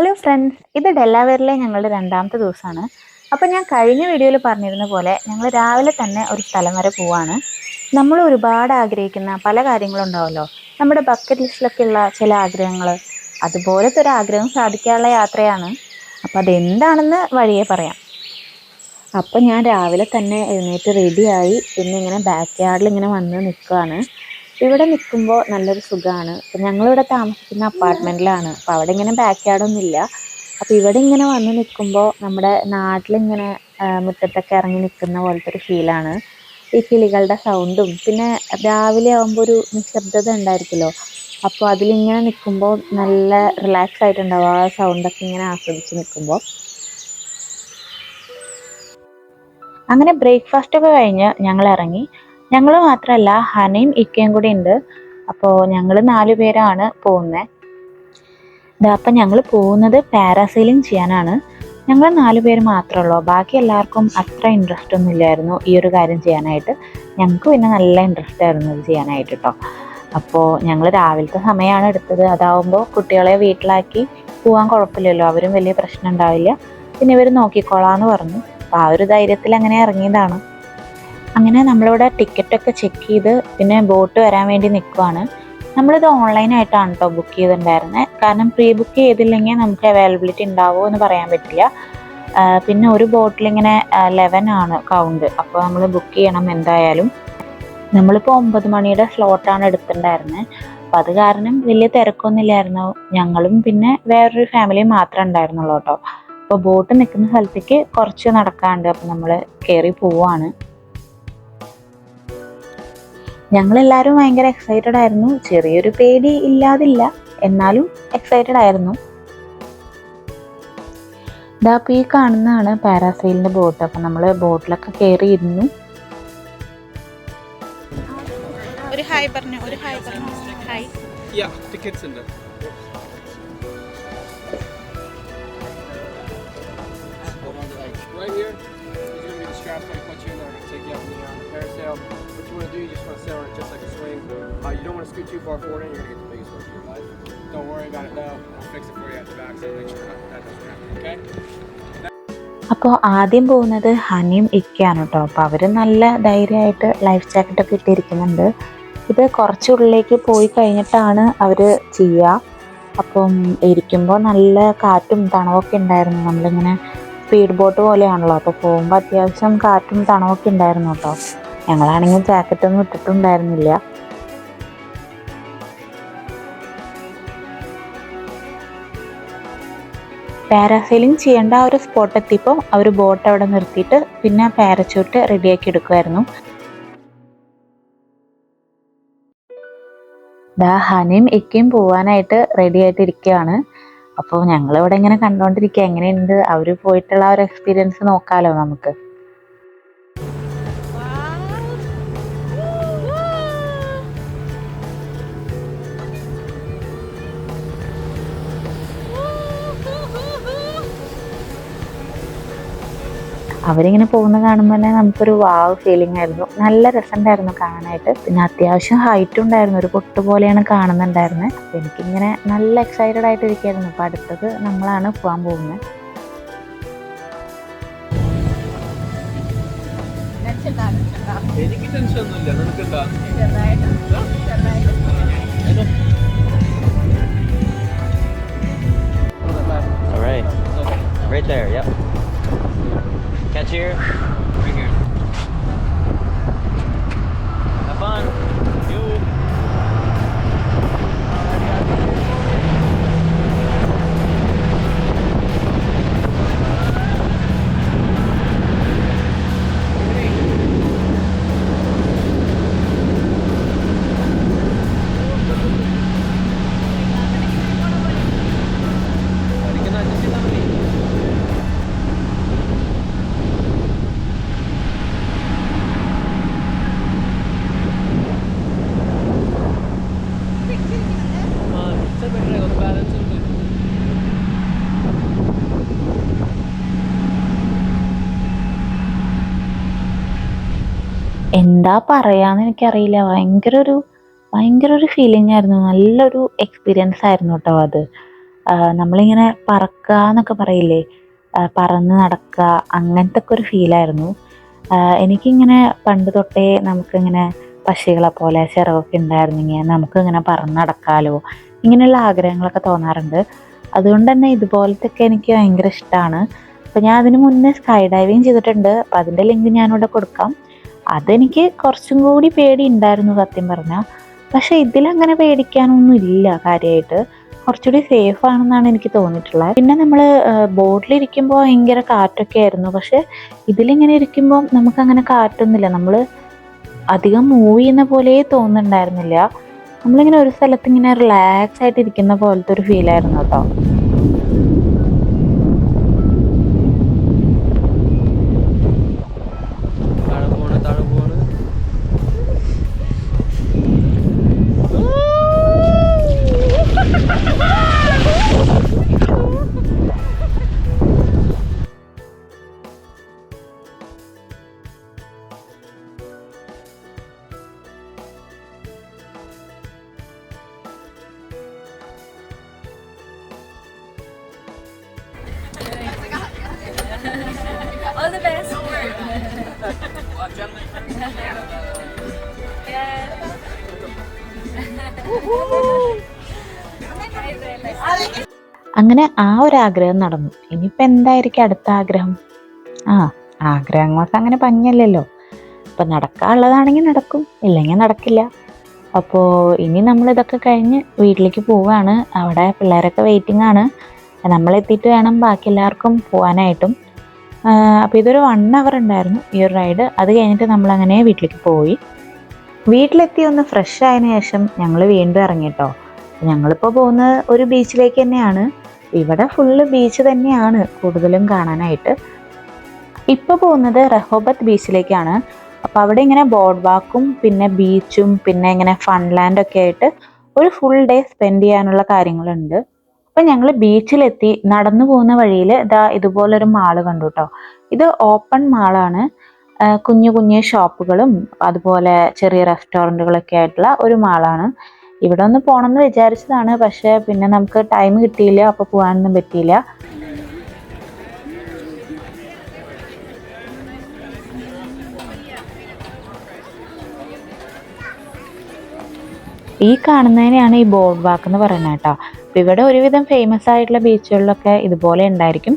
Hello friends ഇത് ഡെല്ലാവേറിലെ ഞങ്ങളുടെ രണ്ടാമത്തെ ദിവസമാണ്. അപ്പോൾ ഞാൻ കഴിഞ്ഞ വീഡിയോയിൽ പറഞ്ഞിരുന്ന പോലെ ഞങ്ങൾ രാവിലെ തന്നെ ഒരു സ്ഥലം വരെ പോവാണ്. നമ്മൾ ഒരുപാട് ആഗ്രഹിക്കുന്ന പല കാര്യങ്ങളും കാര്യങ്ങളുണ്ടാവുമല്ലോ നമ്മുടെ ബക്കറ്റ് ലിസ്റ്റിലൊക്കെ ഉള്ള ചില ആഗ്രഹങ്ങൾ അതുപോലത്തെ ഒരു ആഗ്രഹം സാധിക്കാനുള്ള യാത്രയാണ്. അപ്പോൾ അതെന്താണെന്ന് വഴിയെ പറയാം. അപ്പോൾ ഞാൻ രാവിലെ തന്നെ എഴുന്നേറ്റ് റെഡിയായി പിന്നെ ഇങ്ങനെ ബാക്ക് യാർഡിൽ ഇങ്ങനെ വന്ന് നിൽക്കുകയാണ് ഇവിടെ നിൽക്കുമ്പോൾ നല്ലൊരു സുഖമാണ് ഇപ്പം ഞങ്ങളിവിടെ താമസിക്കുന്ന അപ്പാർട്ട്മെന്റിലാണ് അപ്പോൾ അവിടെ ഇങ്ങനെ ബാക്ക് യാർഡൊന്നും ഇല്ല. അപ്പോൾ ഇവിടെ ഇങ്ങനെ വന്ന് നിൽക്കുമ്പോൾ നമ്മുടെ നാട്ടിലിങ്ങനെ മുറ്റത്തൊക്കെ ഇറങ്ങി നിൽക്കുന്ന പോലത്തെ ഒരു ഫീലാണ് ഈ കിളികളുടെ സൗണ്ടും പിന്നെ രാവിലെ ആകുമ്പോൾ ഒരു നിശബ്ദത ഉണ്ടായിരിക്കുമല്ലോ. അപ്പോൾ അതിലിങ്ങനെ നിൽക്കുമ്പോൾ നല്ല റിലാക്സ് ആയിട്ടുണ്ടാവും ആ സൗണ്ടൊക്കെ ഇങ്ങനെ ആസ്വദിച്ച് നിൽക്കുമ്പോൾ അങ്ങനെ ബ്രേക്ക്ഫാസ്റ്റ് ഒക്കെ കഴിഞ്ഞ് ഞങ്ങൾ ഇറങ്ങി. ഞങ്ങൾ മാത്രമല്ല ഹനയും ഇക്കയും കൂടി ഉണ്ട്. അപ്പോൾ ഞങ്ങൾ നാല് പേരാണ് പോകുന്നത് ഇതാ അപ്പം ഞങ്ങൾ പോകുന്നത് പാരാസൈലിംഗ് ചെയ്യാനാണ്. ഞങ്ങൾ നാല് പേര് മാത്രമേ ഉള്ളൂ. ബാക്കി എല്ലാവർക്കും അത്ര ഇൻട്രസ്റ്റ് ഒന്നും ഇല്ലായിരുന്നു ഈ ഒരു കാര്യം ചെയ്യാനായിട്ട്. ഞങ്ങൾക്ക് പിന്നെ നല്ല ഇൻട്രസ്റ്റ് ആയിരുന്നു ഇത് ചെയ്യാനായിട്ട് കേട്ടോ അപ്പോൾ ഞങ്ങൾ രാവിലത്തെ സമയമാണ് എടുത്തത്. അതാവുമ്പോൾ കുട്ടികളെ വീട്ടിലാക്കി പോകാൻ കുഴപ്പമില്ലല്ലോ. അവരും വലിയ പ്രശ്നം ഉണ്ടാവില്ല. പിന്നെ ഇവർ നോക്കിക്കോളാന്ന് പറഞ്ഞു. അപ്പോൾ ആ ഒരു ധൈര്യത്തിൽ അങ്ങനെ ഇറങ്ങിയതാണ്. അങ്ങനെ നമ്മളിവിടെ ടിക്കറ്റൊക്കെ ചെക്ക് ചെയ്ത് പിന്നെ ബോട്ട് വരാൻ വേണ്ടി നിൽക്കുവാണ് നമ്മളിത് ഓൺലൈനായിട്ടാണ് കേട്ടോ ബുക്ക് ചെയ്തിട്ടുണ്ടായിരുന്നത് കാരണം പ്രീ ബുക്ക് ചെയ്തില്ലെങ്കിൽ നമുക്ക് അവൈലബിലിറ്റി ഉണ്ടാവുമോ എന്ന് പറയാൻ പറ്റില്ല. പിന്നെ ഒരു ബോട്ടിൽ ഇങ്ങനെ ലെവൻ ആണ് കൗണ്ട് അപ്പോൾ നമ്മൾ ബുക്ക് ചെയ്യണം എന്തായാലും. നമ്മളിപ്പോൾ ഒമ്പത് മണിയുടെ സ്ലോട്ടാണ് എടുത്തിട്ടുണ്ടായിരുന്നത് അപ്പം അത് കാരണം വലിയ തിരക്കൊന്നുമില്ലായിരുന്നു. ഞങ്ങളും പിന്നെ വേറൊരു ഫാമിലിയും മാത്രമേ ഉണ്ടായിരുന്നുള്ളൂ കേട്ടോ അപ്പോൾ ബോട്ട് നിൽക്കുന്ന സ്ഥലത്തേക്ക് കുറച്ച് നടക്കാണ്ട് അപ്പം നമ്മൾ കയറി പോവാണ്. ഞങ്ങളെല്ലാവരും ഭയങ്കര എക്സൈറ്റഡ് ആയിരുന്നു. ചെറിയൊരു പേടി ഇല്ലാതില്ല. എന്നാലും എക്സൈറ്റഡ് ആയിരുന്നു. ഇതാ അപ്പോൾ ഈ കാണുന്നതാണ് പാരാസൈലിന്റെ ബോട്ട് അപ്പം നമ്മൾ ബോട്ടിലൊക്കെ കയറി ഇരുന്നു ഒരു ഹായ് പറഞ്ഞു ഒരു ഹായ് പറഞ്ഞു. ഹായ് Yeah, ഉണ്ട്. Right here, these going to be the straps that I put you in there. I'm take you up in the um, parasail. What to do, you just want to sail it just like a swing. Uh, you don't want to scoot too far forward in, you're going to get the biggest wave of your life. Don't worry about it though. I'll fix it for you at the back so make sure that, that doesn't happen, okay? അപ്പോൾ ആദ്യം പോകുന്നത് ഹനിയും ഇക്കയാണ് കേട്ടോ അപ്പോൾ അവർ നല്ല ധൈര്യമായിട്ട് life ജാക്കറ്റൊക്കെ ഇട്ടിരിക്കുന്നുണ്ട് ഇത് കുറച്ചുള്ളിലേക്ക് പോയി കഴിഞ്ഞിട്ടാണ് അവർ ചെയ്യുക അപ്പം ഇരിക്കുമ്പോൾ നല്ല കാറ്റും തണവൊക്കെ ഉണ്ടായിരുന്നു നമ്മളിങ്ങനെ സ്പീഡ് ബോട്ട് പോലെയാണല്ലോ അപ്പോൾ പോകുമ്പോൾ അത്യാവശ്യം കാറ്റും തണവൊക്കെ ഉണ്ടായിരുന്നു കേട്ടോ ഞങ്ങളാണെങ്കിൽ ജാക്കറ്റൊന്നും ഇട്ടിട്ടുണ്ടായിരുന്നില്ല. പാരാസെയിലിംഗ് ചെയ്യേണ്ട ആ ഒരു സ്പോട്ട് എത്തിയപ്പോൾ അവർ ബോട്ട് അവിടെ നിർത്തിയിട്ട് പിന്നെ പാരച്യൂട്ട് റെഡിയാക്കി എടുക്കുമായിരുന്നു ദാ ഹനയും ഇക്കയും പോവാനായിട്ട് റെഡി ആയിട്ടിരിക്കുകയാണ് അപ്പോൾ ഞങ്ങൾ ഇവിടെ ഇങ്ങനെ കണ്ടുകൊണ്ടിരിക്കുക എങ്ങനെയുണ്ട്? അവർ പോയിട്ടുള്ള ആ ഒരു എക്സ്പീരിയൻസ് നോക്കാമല്ലോ നമുക്ക്. അവരിങ്ങനെ പോകുന്ന കാണുമ്പോൾ തന്നെ നമുക്കൊരു വാവ് ഫീലിംഗ് ആയിരുന്നു. നല്ല രസമുണ്ടായിരുന്നു കാണാനായിട്ട്. പിന്നെ അത്യാവശ്യം ഹൈറ്റ് ഉണ്ടായിരുന്നു. ഒരു പൊട്ട് പോലെയാണ് കാണുന്നുണ്ടായിരുന്നത് അപ്പം എനിക്കിങ്ങനെ നല്ല എക്സൈറ്റഡ് ആയിട്ട് ഇരിക്കുകയായിരുന്നു അപ്പോൾ അടുത്തത് നമ്മളാണ് പോകാൻ പോകുന്നത് എനിക്ക് ടെൻഷൻ ഒന്നുമില്ല. നിനക്കെന്താ? All right. Right there, yep. here. എന്താ പറയാന്ന് എനിക്കറിയില്ല. ഭയങ്കര ഒരു ഭയങ്കര ഒരു ഫീലിംഗ് ആയിരുന്നു. നല്ലൊരു എക്സ്പീരിയൻസ് ആയിരുന്നു കേട്ടോ അത്. നമ്മളിങ്ങനെ പറക്കുക എന്നൊക്കെ പറയില്ലേ? പറന്ന് നടക്കുക അങ്ങനത്തെ ഒക്കെ ഒരു ഫീലായിരുന്നു എനിക്കിങ്ങനെ പണ്ട് തൊട്ടേ നമുക്കിങ്ങനെ പക്ഷികളെ പോലെ ചിറകൊക്കെ ഉണ്ടായിരുന്നെങ്കിൽ നമുക്കിങ്ങനെ പറന്ന് നടക്കാലോ ഇങ്ങനെയുള്ള ആഗ്രഹങ്ങളൊക്കെ തോന്നാറുണ്ട്. അതുകൊണ്ട് തന്നെ ഇതുപോലത്തെ ഒക്കെ എനിക്ക് ഭയങ്കര ഇഷ്ടമാണ് അപ്പോൾ ഞാൻ അതിന് മുന്നേ സ്കൈ ഡൈവിങ് ചെയ്തിട്ടുണ്ട്. അപ്പം അതിന്റെ ലിങ്ക് ഞാനിവിടെ കൊടുക്കാം. അതെനിക്ക് കുറച്ചും കൂടി പേടി ഉണ്ടായിരുന്നു സത്യം പറഞ്ഞാൽ പക്ഷെ ഇതിലങ്ങനെ പേടിക്കാനൊന്നും ഇല്ല കാര്യമായിട്ട് കുറച്ചുകൂടി സേഫ് ആണെന്നാണ് എനിക്ക് തോന്നിയിട്ടുള്ളത്. പിന്നെ നമ്മൾ ബോട്ടിലിരിക്കുമ്പോൾ ഭയങ്കര കാറ്റൊക്കെ ആയിരുന്നു. പക്ഷെ ഇതിലിങ്ങനെ ഇരിക്കുമ്പോൾ നമുക്കങ്ങനെ കാറ്റൊന്നുമില്ല. നമ്മൾ അധികം മൂവ് ചെയ്യുന്ന പോലെ തോന്നുന്നുണ്ടായിരുന്നില്ല. നമ്മളിങ്ങനെ ഒരു സ്ഥലത്ത് ഇങ്ങനെ റിലാക്സ് ആയിട്ട് ഇരിക്കുന്ന പോലത്തെ ഒരു ഫീലായിരുന്നു കേട്ടോ. അങ്ങനെ ആ ഒരു ആഗ്രഹം നടന്നു. ഇനിയിപ്പോൾ എന്തായിരിക്കും അടുത്ത ആഗ്രഹം? ആ ആഗ്രഹങ്ങളൊക്കെ അങ്ങനെ ഭംഗിയല്ലല്ലോ അപ്പം നടക്കാനുള്ളതാണെങ്കിൽ നടക്കും ഇല്ലെങ്കിൽ നടക്കില്ല. അപ്പോൾ ഇനി നമ്മൾ ഇതൊക്കെ കഴിഞ്ഞ് വീട്ടിലേക്ക് പോവുകയാണ്. അവിടെ പിള്ളേരൊക്കെ വെയിറ്റിംഗ് ആണ്. നമ്മൾ നമ്മളെത്തിയിട്ട് വേണം ബാക്കി എല്ലാവർക്കും പോകാനായിട്ടും അപ്പോൾ ഇതൊരു വൺ അവർ ഉണ്ടായിരുന്നു ഈ ഒരു റൈഡ് അത് കഴിഞ്ഞിട്ട് നമ്മൾ അങ്ങനെ വീട്ടിലേക്ക് പോയി. വീട്ടിലെത്തി ഒന്ന് ഫ്രഷ് ആയതിനു ശേഷം ഞങ്ങൾ വീണ്ടും ഇറങ്ങിട്ടോ. ഞങ്ങളിപ്പോൾ പോകുന്നത് ഒരു ബീച്ചിലേക്ക് തന്നെയാണ്. ഇവിടെ ഫുള്ള് ബീച്ച് തന്നെയാണ് കൂടുതലും കാണാനായിട്ട്. ഇപ്പോൾ പോകുന്നത് റഹോബത്ത് ബീച്ചിലേക്കാണ് അപ്പോൾ അവിടെ ഇങ്ങനെ ബോർഡ് വാക്കും പിന്നെ ബീച്ചും പിന്നെ ഇങ്ങനെ ഫൺലാൻഡൊക്കെ ആയിട്ട് ഒരു ഫുൾ ഡേ സ്പെൻഡ് ചെയ്യാനുള്ള കാര്യങ്ങളുണ്ട്. അപ്പം ഞങ്ങൾ ബീച്ചിലെത്തി നടന്നു പോകുന്ന വഴിയിൽ ഇതാ ഇതുപോലൊരു മാൾ കണ്ടു കേട്ടോ ഇത് ഓപ്പൺ മാളാണ്. കുഞ്ഞു കുഞ്ഞു ഷോപ്പുകളും അതുപോലെ ചെറിയ റെസ്റ്റോറന്റുകളൊക്കെ ആയിട്ടുള്ള ഒരു മാളാണ്. ഇവിടെ ഒന്ന് പോകണം എന്ന് വിചാരിച്ചതാണ് പക്ഷേ പിന്നെ നമുക്ക് ടൈം കിട്ടിയില്ല അപ്പോൾ പോകാനൊന്നും പറ്റിയില്ല. ഈ കാണുന്നതിനെയാണ് ഈ ബോർഡ് വാക്ക് എന്ന് പറയുന്നത് കേട്ടോ. ഇവിടെ ഒരുവിധം ഫേമസ് ആയിട്ടുള്ള ബീച്ചുകളിലൊക്കെ ഇതുപോലെ ഉണ്ടായിരിക്കും.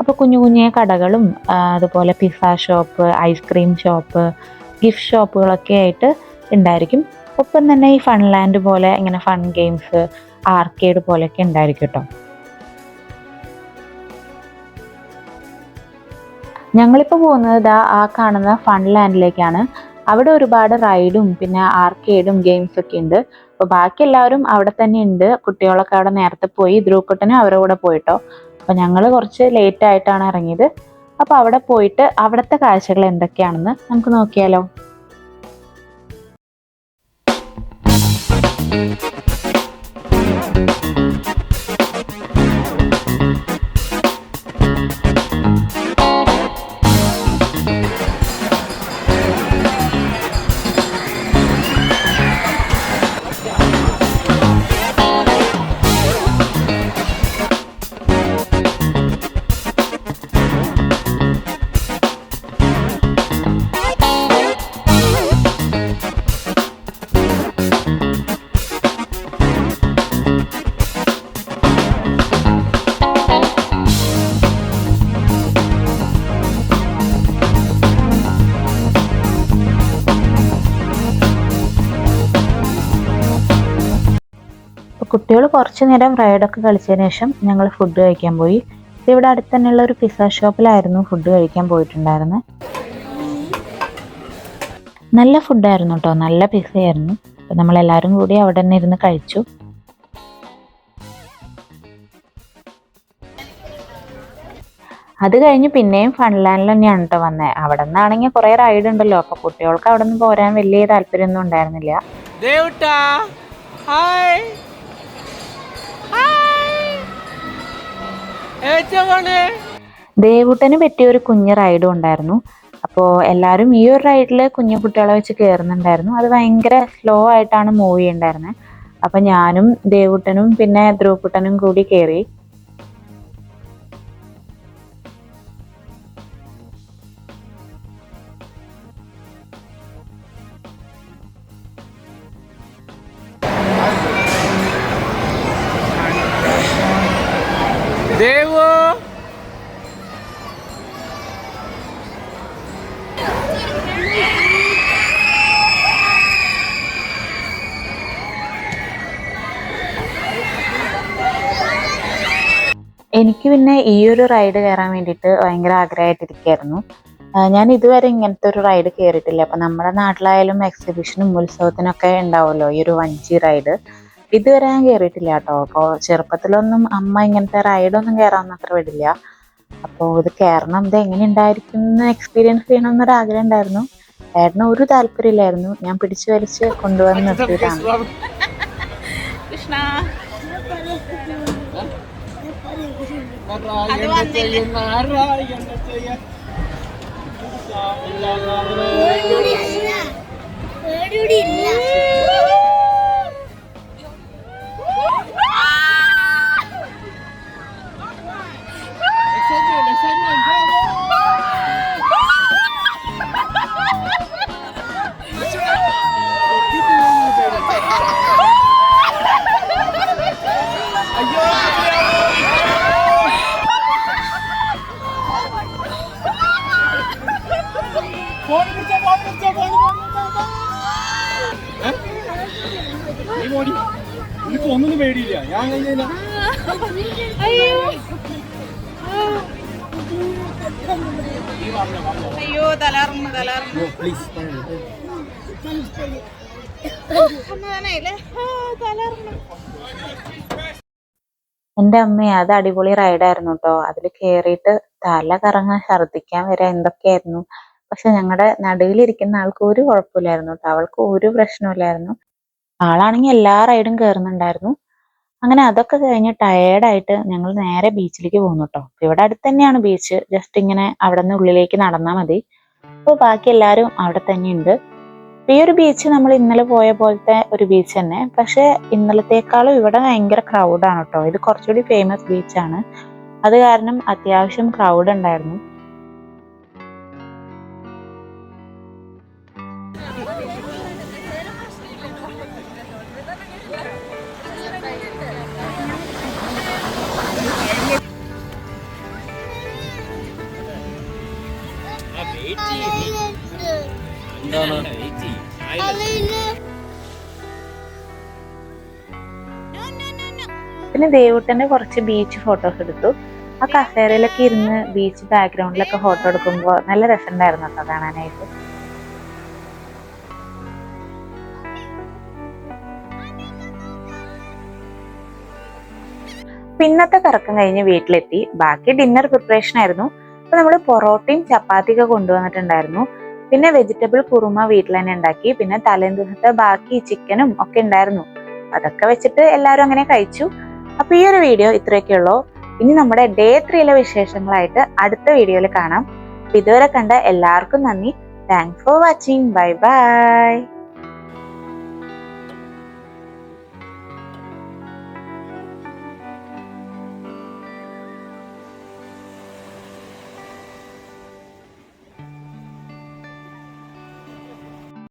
അപ്പോൾ കുഞ്ഞു കുഞ്ഞു കടകളും അതുപോലെ pizza shop ice cream shop gift ഷോപ്പുകളൊക്കെ ആയിട്ട് ഉണ്ടായിരിക്കും. ഒപ്പം തന്നെ ഈ ഫൺലാൻഡ് പോലെ ഇങ്ങനെ ഫൺ ഗെയിംസ് ആർക്കേഡ് പോലെയൊക്കെ ഉണ്ടായിരിക്കും കേട്ടോ. ഞങ്ങളിപ്പോൾ പോകുന്നത് ആ കാണുന്ന ഫൺലാൻഡിലേക്കാണ് അവിടെ ഒരുപാട് റൈഡും പിന്നെ ആർക്കേഡും ഗെയിംസ് ഒക്കെ ഉണ്ട്. അപ്പോൾ ബാക്കി എല്ലാവരും അവിടെ തന്നെ ഉണ്ട്. കുട്ടികളൊക്കെ അവിടെ നേരത്തെ പോയി. ധ്രുവക്കുട്ടനും അവരുടെ കൂടെ പോയിട്ടോ. അപ്പോൾ ഞങ്ങൾ കുറച്ച് ലേറ്റ് ആയിട്ടാണ് ഇറങ്ങിയത്. അപ്പോൾ അവിടെ പോയിട്ട് അവിടുത്തെ കാഴ്ചകൾ എന്തൊക്കെയാണെന്ന് നമുക്ക് നോക്കിയാലോ. അപ്പോൾ കുട്ടികൾ കുറച്ച് നേരം റൈഡൊക്കെ കളിച്ചതിന് ശേഷം ഞങ്ങൾ ഫുഡ് കഴിക്കാൻ പോയി. ഇവിടെ അടുത്ത് തന്നെയുള്ള ഒരു പിസ്സ ഷോപ്പിലായിരുന്നു ഫുഡ് കഴിക്കാൻ പോയിട്ടുണ്ടായിരുന്നത് നല്ല ഫുഡായിരുന്നു കേട്ടോ നല്ല പിസ്സയായിരുന്നു അപ്പോൾ നമ്മളെല്ലാവരും കൂടി അവിടെ തന്നെ ഇരുന്ന് കഴിച്ചു. അത് കഴിഞ്ഞ് പിന്നെയും ഫൺലാൻഡിൽ തന്നെയാണ് കേട്ടോ വന്നത് അവിടെ നിന്നാണെങ്കിൽ കുറേ റൈഡ് ഉണ്ടല്ലോ. അപ്പോൾ കുട്ടികൾക്ക് അവിടെ നിന്ന് പോരാൻ വലിയ താല്പര്യമൊന്നും ഉണ്ടായിരുന്നില്ല. Deuta! ദേവൂട്ടന് പറ്റിയ ഒരു കുഞ്ഞ് റൈഡും ഉണ്ടായിരുന്നു. അപ്പോൾ എല്ലാവരും ഈ ഒരു റൈഡിൽ കുഞ്ഞു കുട്ടികളെ വെച്ച് കയറുന്നുണ്ടായിരുന്നു അത് ഭയങ്കര സ്ലോ ആയിട്ടാണ് മൂവ് ചെയ്യുന്നുണ്ടായിരുന്നത് അപ്പം ഞാനും ദേവൂട്ടനും പിന്നെ ധ്രുവക്കുട്ടനും കൂടി കയറി ദേവു? എനിക്ക് പിന്നെ ഈ ഒരു റൈഡ് കയറാൻ വേണ്ടിയിട്ട് ഭയങ്കര ആഗ്രഹമായിട്ടിരിക്കുകയായിരുന്നു. ഞാൻ ഇതുവരെ ഇങ്ങനത്തെ ഒരു റൈഡ് കയറിയിട്ടില്ല അപ്പം നമ്മുടെ നാട്ടിലായാലും എക്സിബിഷനും ഉത്സവത്തിനൊക്കെ ഉണ്ടാവുമല്ലോ ഈ ഒരു വഞ്ചി റൈഡ് ഇതുവരെ ഞാൻ കയറിയിട്ടില്ല കേട്ടോ. അപ്പോൾ ചെറുപ്പത്തിലൊന്നും അമ്മ ഇങ്ങനത്തെ റൈഡൊന്നും കയറാമെന്ന് അത്ര വിടില്ല. അപ്പോൾ ഇത് കയറണം ഇത് എങ്ങനെ ഉണ്ടായിരിക്കും എന്ന് എക്സ്പീരിയൻസ് ചെയ്യണമെന്നൊരു ആഗ്രഹം ഉണ്ടായിരുന്നു. ഏട്ടന് ഒരു താല്പര്യമില്ലായിരുന്നു ഞാൻ പിടിച്ചു വലിച്ച് കൊണ്ടുവന്ന് നിർത്തിയിട്ടാണ് കൃഷ്ണ. നിനക്ക് ഒന്നിനും പേടിയില്ല. ഞാൻ കഴിഞ്ഞില്ല അയ്യോ. തലാറുന്നു തലാറുന്നു പ്ലീസ് എന്റെ അമ്മ അത് അടിപൊളി റൈഡായിരുന്നു കേട്ടോ അതിൽ കയറിയിട്ട് തല കറങ്ങാൻ ഛർദ്ദിക്കാൻ വരെ എന്തൊക്കെയായിരുന്നു. പക്ഷെ ഞങ്ങളുടെ നടുവിലിരിക്കുന്ന ആൾക്ക് ഒരു കുഴപ്പമില്ലായിരുന്നു കേട്ടോ അവൾക്ക് ഒരു പ്രശ്നമില്ലായിരുന്നു ആളാണെങ്കിൽ എല്ലാ റൈഡും കയറുന്നുണ്ടായിരുന്നു അങ്ങനെ അതൊക്കെ കഴിഞ്ഞ് ടയേർഡായിട്ട് ഞങ്ങൾ നേരെ ബീച്ചിലേക്ക് പോകുന്നു കേട്ടോ ഇവിടെ അടുത്ത് തന്നെയാണ് ബീച്ച് ജസ്റ്റ് ഇങ്ങനെ അവിടെ നിന്ന് ഉള്ളിലേക്ക് നടന്നാൽ മതി. അപ്പോൾ ബാക്കി എല്ലാവരും അവിടെ തന്നെയുണ്ട് ഈ ഒരു ബീച്ച് നമ്മൾ ഇന്നലെ പോയ പോലത്തെ ഒരു ബീച്ച് തന്നെ. പക്ഷെ ഇന്നലത്തേക്കാളും ഇവിടെ ഭയങ്കര ക്രൗഡാണ് കേട്ടോ ഇത് കുറച്ചുകൂടി ഫേമസ് ബീച്ചാണ് അത് കാരണം അത്യാവശ്യം ക്രൗഡ് ഉണ്ടായിരുന്നു. പിന്നെ ദേവൂട്ടന്റെ കുറച്ച് ബീച്ച് ഫോട്ടോസ് എടുത്തു. ആ കസേരയിലൊക്കെ ഇരുന്ന് ബീച്ച് ബാക്ക്ഗ്രൗണ്ടിലൊക്കെ ഫോട്ടോ എടുക്കുമ്പോൾ നല്ല രസമുണ്ടായിരുന്നു കേട്ടോ കാണാനായിട്ട്. പിന്നത്തെ കറക്കം കഴിഞ്ഞ് വീട്ടിലെത്തി. ബാക്കി ഡിന്നർ പ്രിപ്പറേഷൻ ആയിരുന്നു. അപ്പൊ നമ്മൾ പൊറോട്ടയും ചപ്പാത്തിയൊക്കെ കൊണ്ടുവന്നിട്ടുണ്ടായിരുന്നു. പിന്നെ വെജിറ്റബിൾ കുറുമ വീട്ടിൽ തന്നെ ഉണ്ടാക്കി. പിന്നെ തലേ ദിവസത്തെ ബാക്കി ചിക്കനും ഒക്കെ ഉണ്ടായിരുന്നു. അതൊക്കെ വെച്ചിട്ട് എല്ലാവരും അങ്ങനെ കഴിച്ചു. അപ്പൊ ഈ ഒരു വീഡിയോ ഇത്രയൊക്കെ ഉള്ളൂ. ഇനി നമ്മുടെ ഡേ ത്രീയിലെ വിശേഷങ്ങളായിട്ട് അടുത്ത വീഡിയോയിൽ കാണാം. ഇതുവരെ കണ്ട എല്ലാവർക്കും നന്ദി. Thanks for watching bye bye